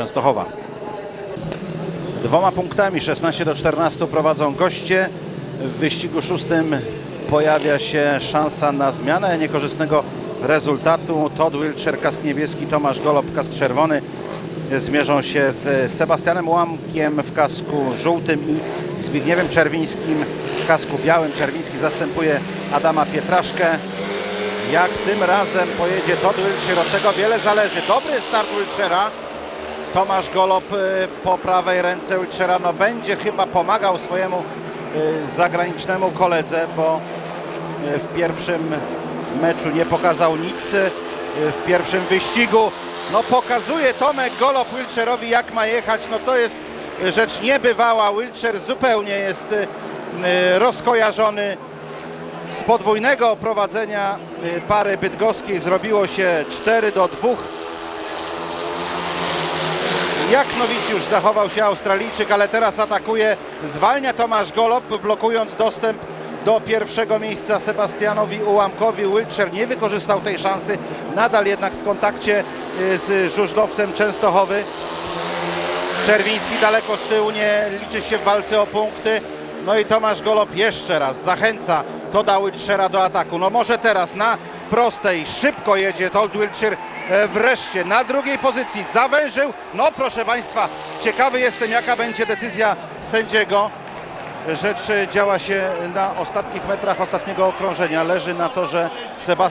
Częstochowa. Dwoma punktami 16 do 14 prowadzą goście. W wyścigu szóstym pojawia się szansa na zmianę niekorzystnego rezultatu. Todd Wilcher, kask niebieski, Tomasz Golob, kask czerwony zmierzą się z Sebastianem Łamkiem w kasku żółtym i Zbigniewem Czerwińskim w kasku białym. Czerwiński zastępuje Adama Pietraszkę. Jak tym razem pojedzie Todd Wilcher, od tego wiele zależy. Dobry start Wilchera. Tomasz Golob y, po prawej ręce Wilchera no będzie chyba pomagał swojemu y, zagranicznemu koledze, bo y, w pierwszym meczu nie pokazał nic. W pierwszym wyścigu no pokazuje Tomek Golob Wilcherowi jak ma jechać. No to jest rzecz niebywała. Wilcher zupełnie jest rozkojarzony. Z podwójnego prowadzenia pary bydgoskiej zrobiło się 4 do 2 jak Nowicjusz zachował się Australijczyk, ale teraz atakuje, zwalnia Tomasz Golob, blokując dostęp do pierwszego miejsca Sebastianowi Ułamkowi. Wilcher nie wykorzystał tej szansy, nadal jednak w kontakcie y, z żużlowcem Częstochowy. Czerwiński daleko z tyłu nie liczy się w walce o punkty. No i Tomasz Golob jeszcze raz zachęca Toda Wilchera do ataku. No może teraz na prostej szybko jedzie Todd Wilcher e, wreszcie na drugiej pozycji. Zawężył. No proszę Państwa, ciekawy jestem jaka będzie decyzja sędziego. Rzecz e, działa się na ostatnich metrach ostatniego okrążenia. Leży na torze Sebastian.